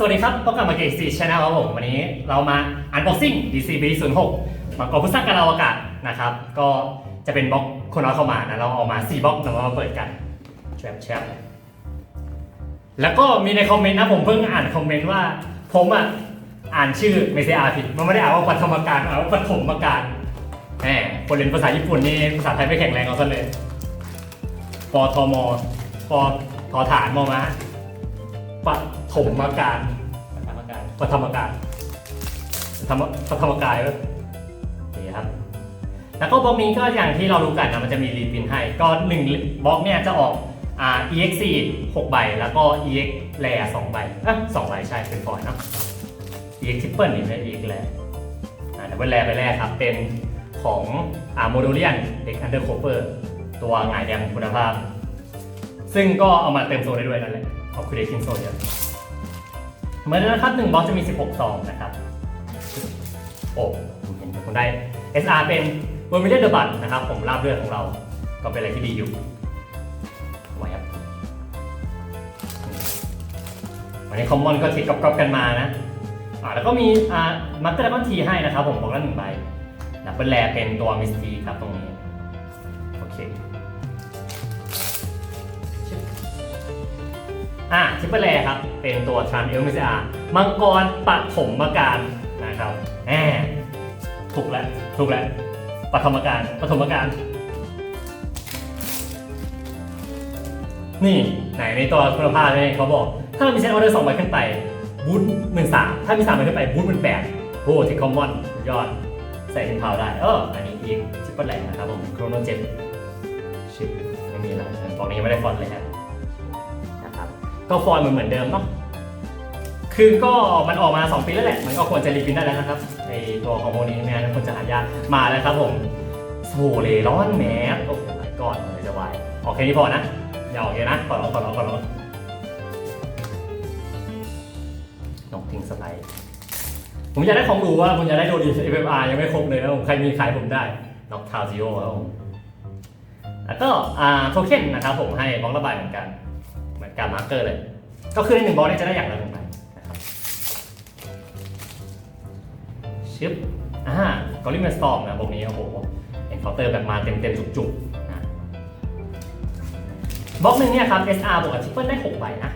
สวัสดีครับ พบกับมาเกซีชแนลครับผม วันนี้เรามาอันบ็อกซิ่ง DCB 0 6มากรผู้สร้างการอวกาศนะครับ ก็จะเป็นบล็อกคนน้อยเข้ามานะ เราเอามา 4บล็อกเรามาเปิดกันแชปแชปแล้วก็มีในคอมเมนต์นะผมเพิ่งอ่านคอมเมนต์ว่า ผมอะ อ่านชื่อไม่ใช่อาผิด มันไม่ได้อ่านว่าปฐมการอ่านว่าปฐมการแหมคนเรียนภาษาญี่ปุ่นนี่ภาษาไทยไม่แข็งแรงเอาซะเลยปทมปทฐานมอมา ปฐมการปฐมการปฐมการธรรมปฐมกายก็นี่ครับ แล้วก็บล็อกนี้ก็อย่างที่เรารู้กันนะมันจะมีรีพินให้ ก็หนึ่งบล็อกเนี่ยจะออกอ่า EX4 6ใบ แล้วก็ EX แร2ใบอะสองใบใช่เป็นฟอยล์เนอะ EX triple นี่ไม่ใช่ EX แรอ่าแต่เป็นแรไปแรกครับ เป็นของอ่าโมดูเลียนเด็กอันเดอร์โคเปอร์ตัวหงายแดงคุณภาพ ซึ่งก็เอามาเติมโซได้ด้วยนั่นแหละเอาคูเดคินโซเยอะเหมือนกันนะครับ1บล็อกจะมี 16ซองนะครับ โอ้ผมเห็นคุณได้ SR เป็นเวอร์มิเลเดอร์บัตนะครับ ผมราบเลือดของเรา ก็เป็นอะไรที่ดีอยู่ไว้ครับวันนี้คอมมอนก็ทิดกรอบกันมานะอ่าแล้วก็มีอ่ามัตเตอร์ดอนทีให้นะครับ ผมบอกละหนึ่งใบดับเบิลแรเป็นตัวมิสทีครับตรงนี้ อะทิปเปอร์แรครับ เป็นตัวทรานเอลมิซอามังกรปฐมการนะครับแหมถูกแล้วถูกแล้วปฐมการปฐมการ นี่ไหนในตัวคุณภาพเนี่ยเขาบอก ถ้าเรามีเซตออเดอร์สองใบขึ้นไปบูทหมื่นสามถ้ามีสามใบขึ้นไปบูทหมื่นแปดโอ้ที่คอมมอนยอด ใส่เทนพาวได้ เอออันนี้อีกทิปเปอร์แรนะครับผมโครโนเจ็ดชิปไม่มีอะไรบอกนี้ยังไม่ได้ฟอนต์เลยครับนะครับ ก็ฟอยล์มันเหมือนเดิมเนาะคือก็มันออกมา 2 ปีแล้วแหละ มันก็ควรจะรีพินได้แล้วนะครับในตัวของโมนี้ไม่งั้นควรจะหายากมาแล้วครับผมโซเลร้อนแมสโอ้โหก่อนเลยจะวายโอเคนี้พอนะ อย่าออกเยอะนะขอร้องขอร้องขอร้องนกทิ้งสไลด์ผมอยากได้ของดูว่าผมอยากได้โดดี FFR ยังไม่ครบเลยนะผมใครมีขายผมได้นกทาวซิโอครับผมแล้วก็โทเค็นนะครับผมให้บล็อกระบายเหมือนกัน การมาร์กเกอร์เลย ก็คือในหนึ่งบอกเนี่ยจะได้อย่างละหนึ่งใบนะครับชึบอ่ากอริมเมสตอมนะบอกนี้โอ้โหเอ็นเคาน์เตอร์แบบมาเต็มเต็มๆจุกๆนะบล็อกหนึ่งเนี่ยครับ SR บวกกับทริปเปิลได้6ใบนะ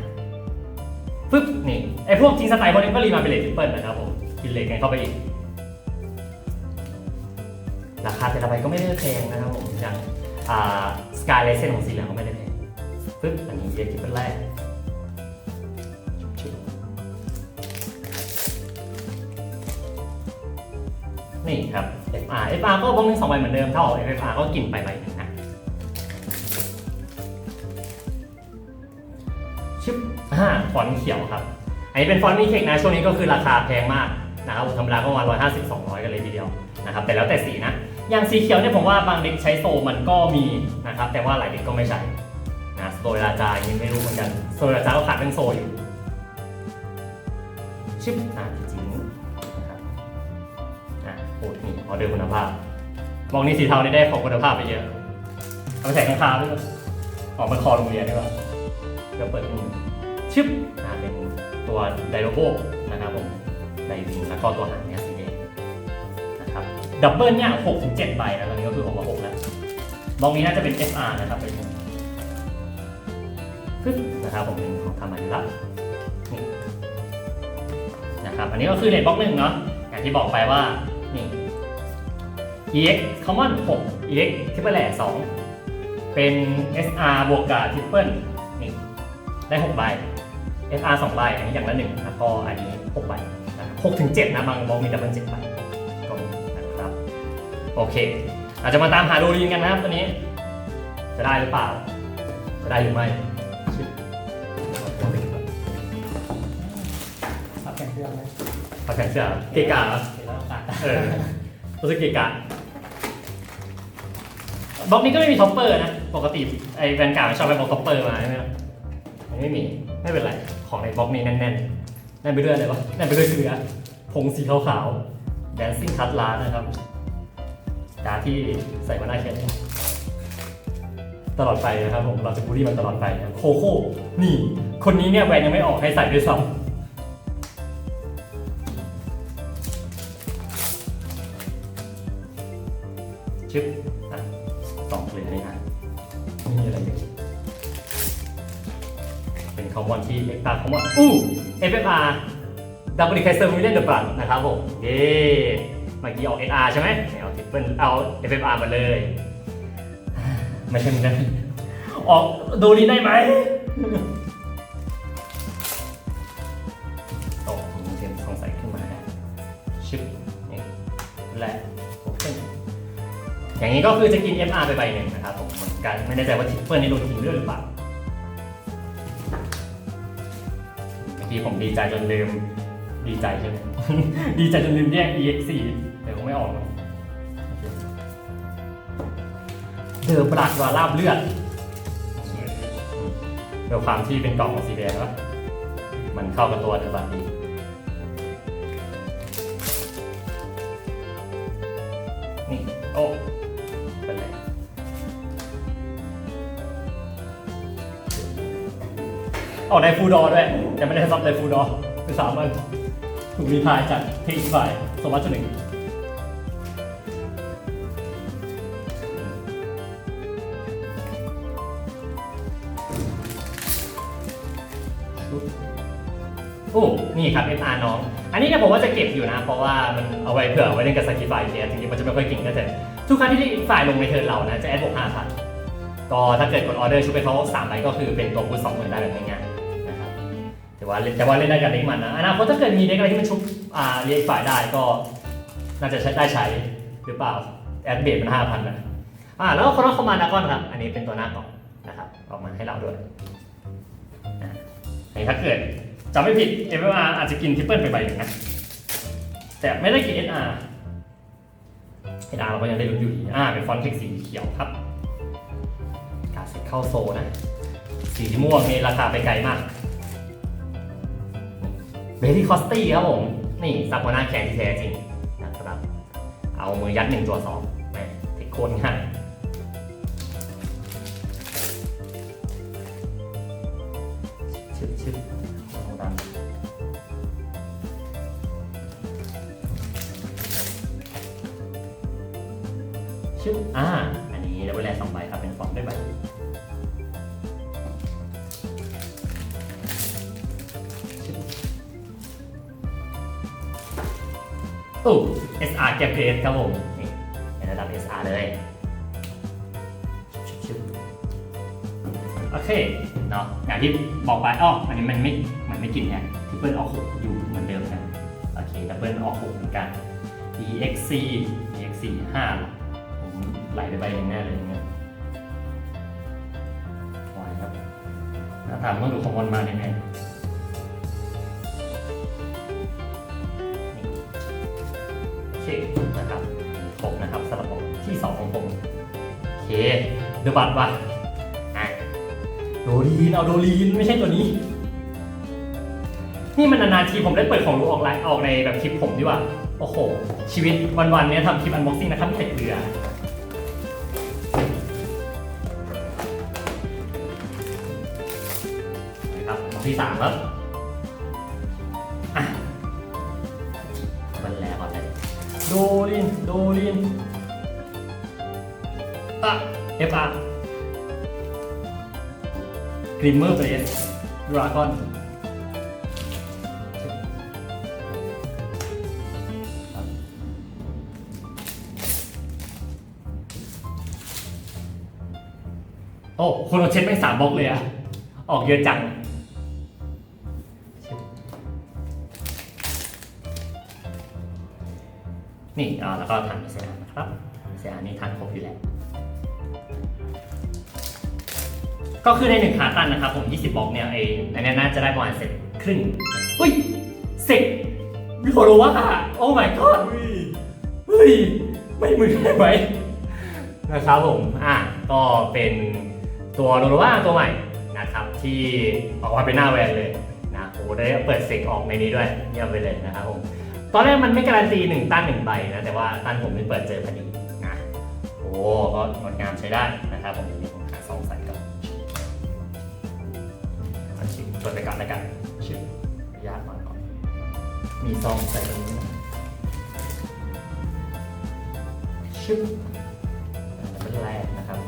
ปึ๊บนี่ไอพวกทิ้งสไตล์พวกนี้ก็รีมาเป็นเลททริปเปิลนะครับผมกินเลทกันเข้าไปอีกราคาแต่ละใบก็ไม่ได้แพงนะครับผมอย่างสกายเลเซนของสีเหลืองก็ไม่ได้ ปึ๊บอันนี้เรียกที่เป็นแรกนี่ครับ FR FR ก็วงหนึ่งสองใบเหมือนเดิม ถ้าออก FR ก็กินไปใบหนึ่งนะชึบอ่าฟอนต์เขียวครับ อันนี้เป็นฟอนต์มีเทคนะ ช่วงนี้ก็คือราคาแพงมากนะครับธรรมดาก็ประมาณร้อยห้าสิบสองร้อยกันเลยทีเดียวนะครับแต่แล้วแต่สีนะ อย่างสีเขียวเนี่ยผมว่าบางเด็กใช้โซมันก็มีนะครับแต่ว่าหลายเด็กก็ไม่ใช้นะ โซยราจาอยังนี้ไม่รู้เหมือนกันโซยราจาก็ขาดเรื่องโซอยู่ ชิปอะจริงนะครับอะโอ้นี่ออเดอร์คุณภาพมองนี่สีเทานี่ได้ของคุณภาพไปเยอะเอาไปใส่ข้างคาด้วยออกมาคอโรงเรียนได้ป่ะเดี๋ยวเปิดดูชิปอะเป็นตัวไดโรโบนะครับผมไดวิงแล้วก็ตัวหางเนี่ยสีแดงนะครับดับเบิลเนี่ยหกถึงเจ็ดใบนะตอนนี้ก็คือออกมาหกแล้วมองนี้น่าจะเป็น FR นะครับเป็น ปึ๊บนะครับผมเป็นของธรรมะละนี่นะครับอันนี้ก็คือเลทบล็อกหนึ่งเนาะอย่างที่บอกไปว่านี่ EX common 6 EX triple แหล่2เป็น SR บวกกับ triple นี่ได้6ใบ SR 2ใบอันนี้อย่างละ1แล้วก็อันนี้6ใบนะครับ6ถึง7นะบางบล็อกมีดับเบิล7ใบก็มีนะครับโอเค อาจจะมาตามหาโดรีนกันนะครับตัวนี้ จะได้หรือเปล่า จะได้หรือไม่ ผักแข็งเสื้อเกะกะเหรอเห็นแล้วโอกาสเออรู้สึกเกะกะบล็อกนี้ก็ไม่มีท็อปเปอร์นะ ปกติไอ้แวนการ์ดมันชอบไปบล็อกท็อปเปอร์มาใช่ไหมล่ะอันนี้ไม่มี ไม่เป็นไร ของในบล็อกนี้แน่นๆ แน่นไปด้วยอะไรวะ แน่นไปด้วยเกลือผงสีขาวๆ Dancing Cut ร้านนะครับการดที่ใส่มาได้แค่นี้ตลอดไปนะครับผม เราจะบูลลี่มันตลอดไปนะโคโค่ นี่ คนนี้เนี่ยแวนยังไม่ออกให้ใส่ด้วยซ้ำ ชิปอะสองเกลือเลยนะไม่มีอะไรเลยเป็นคอมมอนที่เอ็กตาคอมมอนอู้เอฟเอฟอาร์ดับเบิลดิคสเตอร์มิเลนเดอร์บัตนะครับผมเย้เมื่อกี้ออกเอ็อาร์ใช่ไหมเอาทิปเปิลเอาเอฟเอฟอาร์มาเลยไม่ใช่มันนะออกดูนี้ได้ไหมตกเทมสงสัยขึ้นมาชิปและโอเค อย่างนี้ก็คือจะกิน FR ไปใบหนึ่งนะครับผมเหมือนกันไม่แน่ใจว่าทิปเปิลนี่โดนกินด้วยหรือเปล่าเมื่อกี้ผมดีใจจนลืมดีใจใช่ไหม ดีใจจนลืมแยก EX4 แต่คงไม่ออกหรอกเดอปรัดวาลาบเลือดเดี๋ยวความที่เป็นกล่องของสีแดงแล้วมันเข้ากับตัวเดอบัตดีนี่โอ้ ออกในฟูลดอด้วย แต่ไม่ได้ซับในฟูลดอคือสามวันถูกรีพายจากเทคฝ่ายสมัชหนึ่งโอ้นี่ครับ FR น้อง อันนี้เนี่ยผมว่าจะเก็บอยู่นะ เพราะว่ามันเอาไว้เผื่อไว้เล่นกับสกิฟายเทียจริงๆมันจะไม่ค่อยเก่งก็แต่ทุกครั้งที่อีกฝ่ายลงในเทิร์นเรานะ จะแอดบวกห้าพันก็ถ้าเกิดกดออเดอร์ชุบไปเขาสามใบก็คือเป็นตัวคูณสองหมื่นได้แบบง่ายๆ แต่ว่าแต่ว่าเล่นได้กับเด็กมันนะอนาคตถ้าเกิดมีเด็กอะไรที่มันชุบอ่าเรียกฝ่ายได้ก็น่าจะใช้ได้ใช้หรือเปล่าแอดเบสมันห้าพันนะอ่าแล้วก็คอร์คอมมานดากอนครับ อันนี้เป็นตัวหน้ากล่องนะครับออกมาให้เราด้วยอะอันนี้ถ้าเกิดจำไม่ผิด FR อาจจะกินทิปเปิลไปใบหนึ่งนะ แต่ไม่ได้กิน SR SR เราก็ยังได้ลุ้นอยู่ดีอ่าเป็นฟอนต์เทคสีเขียวครับการเสร็จเข้าโซนะ สีม่วงนี่ราคาไปไกลมาก เบที่คอสตี้ครับผม นี่ซับหัวหน้าแข่งที่แท้จริงนะครับ เอามือยัดหนึ่งตัวสองแหมเทคโคนง่ายชึบชึบของดำชึบอ่า อันนี้เราไปแลกสองใบครับ เป็นฟอนต์ด้วยใบ โอ้ SR แกเพสครับผมนี่ในระดับ SR เลยโอเคเนาะอย่างที่บอกไปอ้ออันนี้มันไม่มันไม่กินเนี่ยทิปเปิลออกหกอยู่เหมือนเดิมนะโอเคดับเบิลออกหกเหมือนกัน EXC EXC ห้าผมไหลไปใบหนึ่งแน่เลยย่างเงี้ยไหวครับแล้วถามว่าดูของวันมายังไงโเคเดอะบัตว่ะอะโดรีนเอาโดรีนไม่ใช่ตัวนี้ นี่มันนานๆทีผมได้เปิดของรู้ออกไลน์ออกในแบบคลิปผมดีกว่า โอ้โห ชีวิตวันๆเนี้ยทำคลิปอันบ็อกซิ่งนะครับไม่ใช่เกลือนะครับบล็อกที่สามครับอะมันแล้วก่อนเลยโดลิน โดลินอ่ เอฟอาร์กริมเมอร์เบสดราก้อนโอ้คนเราเช็ดไม่สามบล็อกเลยอะออกเยอะจังนี่อ่าแล้วก็ทานเสียนะครับเสียนี่ทานครบอยู่แล้ว ก็คือในหนึ่งขาตันนะครับผม20บล็อกเนี่ยไอ้อันเนี้ยน่าจะได้ประมาณเสร็จครึ่งเฮ้ยเสร็จโลโลว่าโอ้ my god เฮ้ย ไม่มือได้ไหมนะครับผม อะ ก็เป็นตัวโลโลว่าตัวใหม่นะครับ ที่ออกมาเป็นหน้าแวนเลยนะโอ้ได้เปิดเสกออกในนี้ด้วยเยี่ยมไปเลยนะครับผม ตอนแรกมันไม่การันตีหนึ่งตั้นหนึ่งใบนะ แต่ว่าตั้นผมไม่เปิดเจอพอดีนะโอ้ก็งดงามใช้ได้นะครับผม ชิปเปิดไปก่อนแล้วกันชิปยากมาก่อน มีซองใส่ตรงนี้นะชิปอันนั้นเป็นแรกนะครับ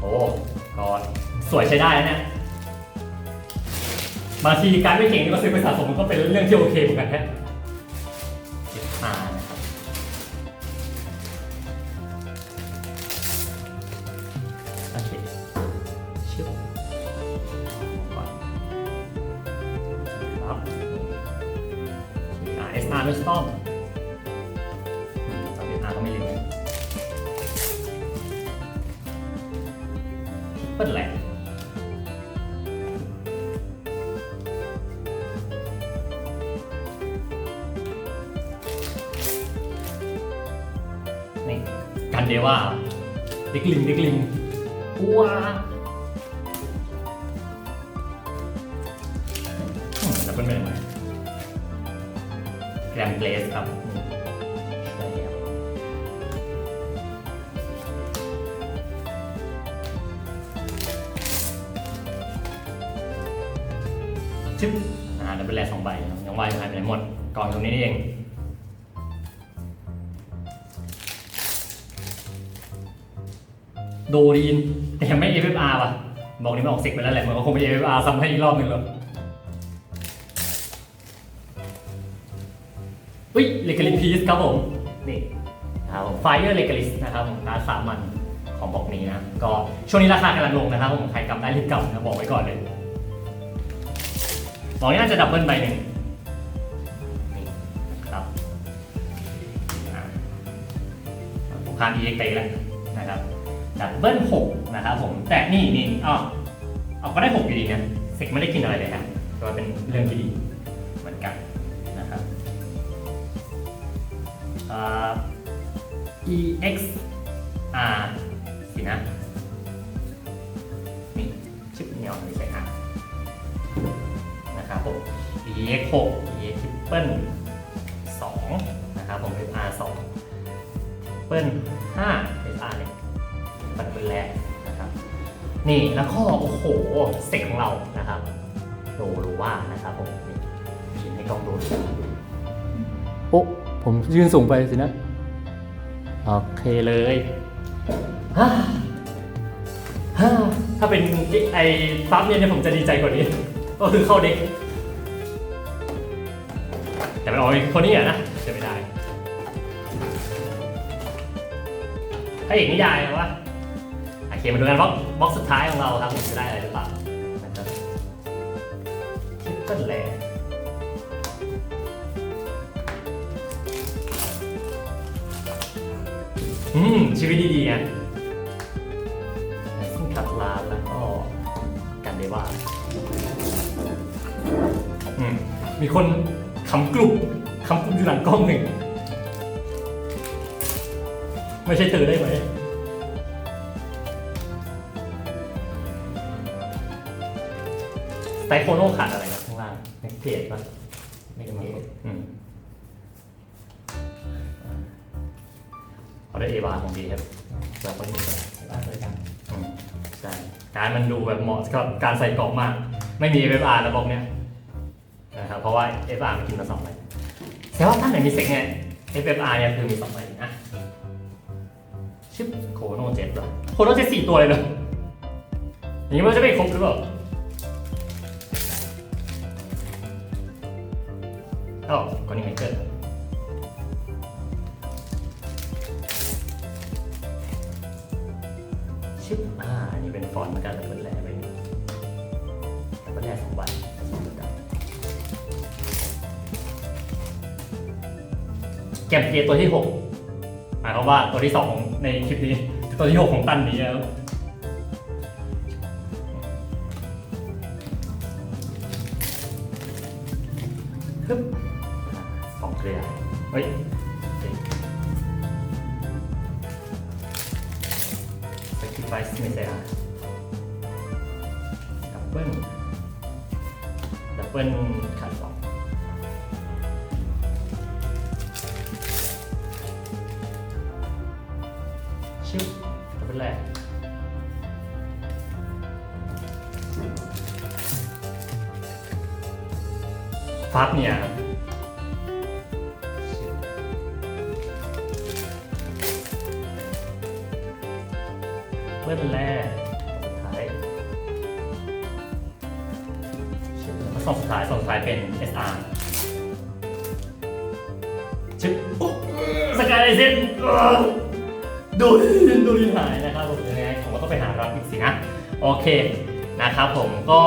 โอโอ้ก็สวยใช้ได้แล้วเนี่ยบางทีการไม่เก่งนี่ก็ซื้อไปสะสมมันก็เป็นเรื่องที่โอเคเหมือนกันแฮ เปิดแหละนี่กันเดว่าดิกลิงดิกลิงว้ ชิปอ่าดับเบิลแลสองใบครับยังไหวหายไปไหนหมดกล่องตรงนี้นี่เองโดรีนแต่ยังไม่ FFR ป่ะ บอกนี้มันออกสิกไปแล้วแหละมันก็คงไป FFR ซ้ำให้อีกรอบหนึ่งแล้วอุ้ยเลกาลิพีสครับผม นี่ครับไฟเออร์เลกาลิสนะครับผมร้านสามัญของบอกนี้นะ ก็ช่วงนี้ราคากำลังลงนะครับผมใครกำได้รีบกำนะบอกไว้ก่อนเลย บอกนี้น่าจะดับเบิลใบหนึ่งนี่ครับอ่าผมคาน EX ไปแล้วนะครับดับเบิลหกนะครับผมแต่นี่นี่อ๋อเอาก็ได้หกอยู่ดีนะเซกไม่ได้กินอะไรเลยครับก็เป็นเรื่องที่ดีเหมือนกันนะครับอ่า ex r สินะ ex 6 ex triple 2นะครับผม fr 2 triple 5 fr เนี่ยมันเป็นแรกนะครับ นี่แล้วก็โอ้โหเสกของเรานะครับโดรูว่านะครับผมนี่พิมพ์ให้กล้องดูโอ้ผมยืนสูงไปสินะ โอเคเลยฮ่าฮ่าถ้าเป็นไอ้ซับเนี่ยเนี่ยผมจะดีใจกว่านี้ ก็คือเข้าเด็ก แต่มันเอาไอ้คนนี้อะนะจะไม่ได้ถ้าเอกนิยายนะวะโอเคมาดูกันบล็อกบล็อกสุดท้ายของเราครับจะได้อะไรหรือเปล่านะครับคิดต้นแหลอืม ชีวิตดีๆอะซึ่งคัดลานแล้วก็กันได้ว่า อืม มีคนำกลุ่มคำกลุ่มอยู่หลังกล้องหนึ่งไม่ใช่เธอได้ไหมสไตโคโนขาดอะไรครับข้างล่างในเพจป่ะไม่ได้มาอืมเอาได้เอบาของดีครับเราก็อยู่กันบ้านเลยกันอืมใช่ การมันดูแบบเหมาะกับการใส่กล่องมาก ไม่มี FR แล้วบอกเนี้ย นะครับเพราะว่า FR มันกินมาสองใบแต่ว่าถ้าไหนมีเซ็กเนี่ย FR เนี่ยคือมีสองใบนะชิปโคโนเจ็ดเหรอโคโนเจ็ดสี่ตัวเลยเหรออย่างนี้มันจะไม่ครบหรือเปล่าอ๋อก็นี่ไม่เกิด กมเกตัวที่หกหมายความว่าตัวที่สองในคลิปนี้ตัวที่หกของตันนี้แล้วฮึบสองเคลียร์เฮ้ยสกิปไฟส์ไม่ใช่อะดับเบิลดับเบิลขัด ฟับเนี่ยเบิ้ลแรกท้ายส่งสายส่งสายเป็น SR ชึบปุ๊บสกายไลเซนดูดูดีหายนะครับผมยังไงผมก็ต้องไปหารับอีกสินะ โอเคนะครับผมก็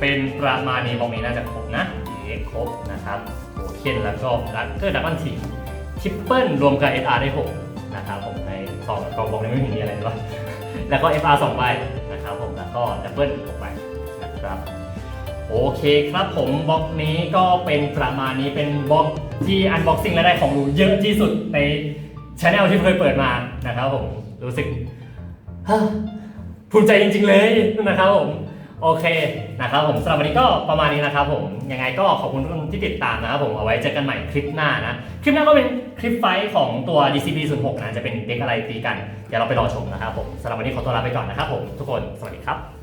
เป็นประมาณนี้ตรงนี้น่าจะครบนะ เอครบนะครับโอเคนแล้วก็ดักเกอร์ดักบันทีทิปเปิลรวมกับ SR ได้6นะครับผมในกองกองบอกนี้ไม่มีอะไรเลยวแล้วก็ FR 2ใบนะครับผมแล้วก็ดับเบิล6ใบนะครับโอเคครับผมบล็อกนี้ก็เป็นประมาณนี้เป็นบล็อกที่อันบ็อกซิ่งและได้ของหนูเยอะที่สุดในช anel ที่เคยเปิดมานะครับผมรู้สึกภูมิใจจริง ๆ เลยนะครับผม โอเคนะครับผมสำหรับวันนี้ก็ประมาณนี้นะครับผมยังไงก็ขอบคุณทุกคนที่ติดตามนะครับผมเอาไว้เจอกันใหม่คลิปหน้านะ คลิปหน้าก็เป็นคลิปไฟท์ของตัว DCB 0 6นะจะเป็นเด็กอะไรตีกัน เดี๋ยวเราไปรอชมนะครับผมสำหรับวันนี้ขอตัวลาไปก่อนนะครับผมทุกคนสวัสดีครับ